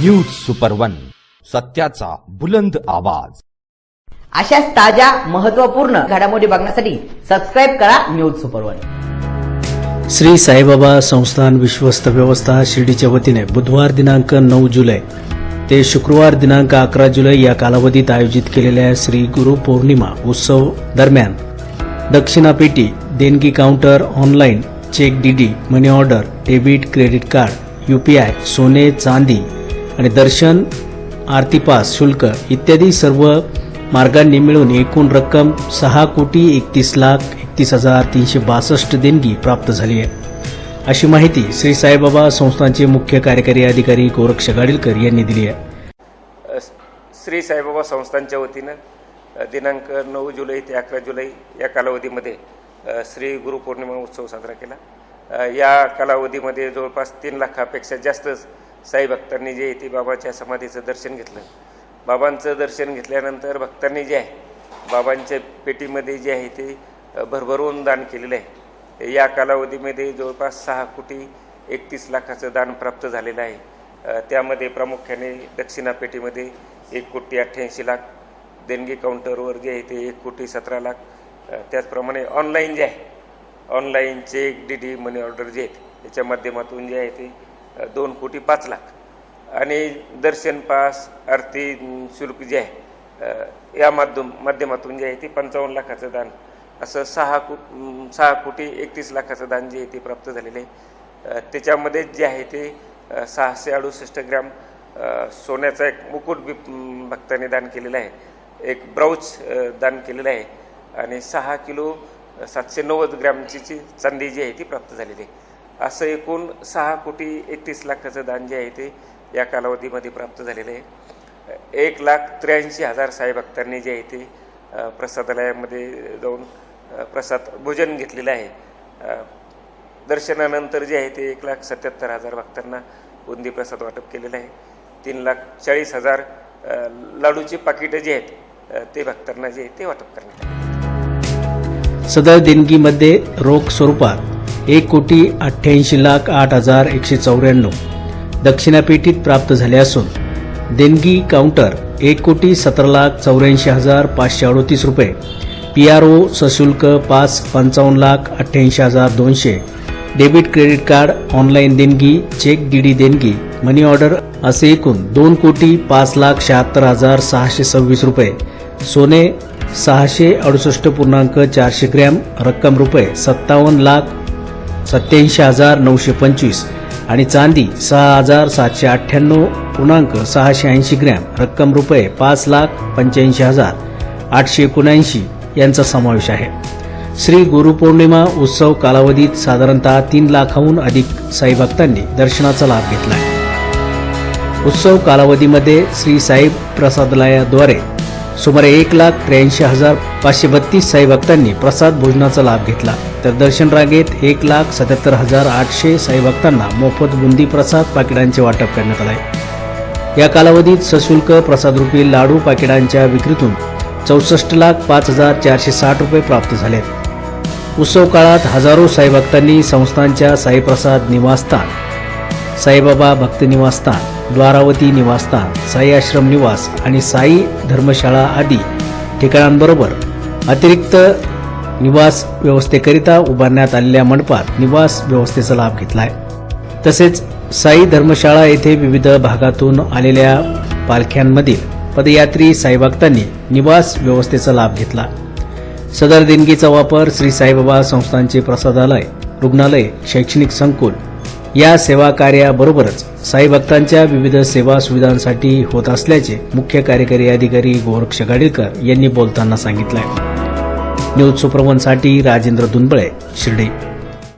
News super one सत्याचा बुलंद आवाज. अशाच ताज्या महत्त्वपूर्ण घडामोडी बघण्यासाठी सबस्क्राईब करा news super one Shri Saibaba संस्थान विश्वस्त व्यवस्था शिर्डीच्या वतीने बुधवार दिनांक नऊ जुलै ते शुक्रवार दिनांक अकरा जुलै या कालावधीत आयोजित केलेल्या श्री गुरु पौर्णिमा उत्सव दरम्यान दक्षिणापेटी देणगी counter online cheque DD money order debit credit card UPI सोने चांदी आणि दर्शन आरती पास शुल्क इत्यादी सर्व मार्गांनी मिळून एकूण रक्कम सहा कोटी एकतीस लाख एकतीस हजार तीनशे बासष्ट देणगी प्राप्त झाली आहे. अशी माहिती श्री साईबाबा संस्थांचे मुख्य कार्यकारी अधिकारी गोरक्ष गाडीलकर यांनी दिली आहे. श्री साईबाबा संस्थांच्या वतीनं दिनांक नऊ जुलै ते अकरा जुलै या कालावधीमध्ये श्री गुरुपौर्णिमा उत्सव साजरा केला. या कालावधीमध्ये जवळपास तीन लाखापेक्षा जास्तच साई भक्तांनी जे आहे ते बाबाच्या समाधीचं दर्शन घेतलं बाबांचं दर्शन घेतल्यानंतर भक्तांनी जे आहे बाबांच्या पेटीमध्ये जे आहे ते भरभरून दान केलेलं आहे. या कालावधीमध्ये जवळपास सहा कोटी एकतीस लाखाचं दान प्राप्त झालेलं आहे. त्यामध्ये प्रामुख्याने दक्षिणा पेटीमध्ये एक कोटी अठ्ठ्याऐंशी लाख देणगी काउंटरवर जे आहे ते एक कोटी सतरा लाख त्याचप्रमाणे ऑनलाईन जे आहे online cheque D D money order जे आहेत याच्या माध्यमातून जे आहे ते दोन कोटी पाच लाख. आणि दर्शन पास आरती शुल्क जे आहे या माध्यम माध्यमातून जे आहे ते पंचावन्न लाखाचं दान असं सहा को सहा कोटी एकतीस लाखाचं दान जे आहे ते प्राप्त झालेलं आहे. त्याच्यामध्ये जे आहे ते सहाशे अडुसष्ट ग्रॅम सोन्याचा एक मुकुट बी भक्ताने दान केलेला आहे. एक ब्राऊच दान केलेलं आहे. आणि सहा किलो सातशे नव्वद ग्रॅमची जी चांदी जी आहे ती प्राप्त झालेली आहे. असं एकूण सहा कोटी एकतीस लाखाचं दान जे आहे ते या कालावधीमध्ये प्राप्त झालेलं आहे. एक लाख त्र्याऐंशी हजार साईभक्तांनी जे आहे ते प्रसादालयामध्ये जाऊन प्रसाद भोजन घेतलेलं आहे. दर्शनानंतर जे आहे ते एक लाख सत्याहत्तर हजार भक्तांना बुंदी प्रसाद वाटप केलेलं आहे. तीन लाख चाळीस हजार लाडूची पाकिटं जी आहेत ते भक्तांना जे आहे ते वाटप करण्यात आले. सदर देणगीमध्ये रोख स्वरूपात एक कोटी अठ्ठ्याऐंशी लाख आठ हजार एकशे चौऱ्याण्णव. दक्षिणापेटीत प्राप्त झाले असून देणगी काउंटर एक कोटी सतरा लाख चौऱ्याऐंशी हजार पाचशे अडोतीस रुपये. पी आर ओ सशुल्क पाच पंचावन्न लाख अठ्ठ्याऐंशी हजार दोनशे. डेबिट क्रेडिट कार्ड ऑनलाईन देणगी चेक डीडी देणगी मनी ऑर्डर असे एकूण दोन कोटी पाच लाख शहात्तर हजार सहाशे सव्वीस रुपये. सोने सहाशे अडुसष्ट पूर्णांक चारशे ग्रॅम रक्कम रुपये सत्तावन्न लाख सत्याऐंशी हजार नऊशे पंचवीस आणि चांदी सहा हजार सातशे अठ्ठ्याण्णव पूर्णांक सहाशे ऐंशी ग्रॅम. रक्कम रुपये पाच लाख पंच्याऐंशी हजार. आठशे एकोणऐंशी यांचा समावेश आहे. श्री गुरुपौर्णिमा उत्सव कालावधीत साधारणतः तीन लाखाहून अधिक साई भक्तांनी दर्शनाचा लाभ घेतला उत्सव कालावधीमध्ये श्री साई प्रसादालयाद्वारे सुमारे एक लाख त्र्याऐंशी हजार पाचशे बत्तीस साई भक्तांनी प्रसाद भोजनाचा लाभ घेतला. तर दर्शन रांगेत एक लाख सत्याहत्तर हजार आठशे साई भक्तांना मोफत बुंदी प्रसाद पाकिटांचे वाटप करण्यात आले. या कालावधीत सशुल्क प्रसादरूपी लाडू पाकिटांच्या विक्रीतून चौसष्ट लाख पाच हजार चारशे साठ रुपये प्राप्त झाले. उत्सव काळात हजारो साई भक्तांनी संस्थांच्या साईप्रसाद निवासस्थान साईबाबा भक्त निवासस्थान द्वारावती निवासस्थान साई आश्रम निवास आणि साई धर्मशाळा आदी ठिकाणांबरोबर अतिरिक्त निवास व्यवस्थेकरिता उभारण्यात आलेल्या मंडपात निवास व्यवस्थेचा लाभ घेतला आहे तसेच साई धर्मशाळा येथे विविध भागातून आलेल्या पालख्यांमधील पदयात्री साईभक्तांनी निवास व्यवस्थेचा लाभ घेतला. सदर देणगीचा वापर श्री साईबाबा संस्थांचे प्रसादालय रुग्णालय शैक्षणिक संकुल या सेवा कार्याबरोबरच साई भक्तांच्या विविध सेवा सुविधांसाठी होत असल्याचे मुख्य कार्यकारी अधिकारी गोरक्ष गाडीलकर यांनी बोलताना सांगितलं न्यूज सुप्रवनसाठी राजेंद्र दुनबळे शिर्डी.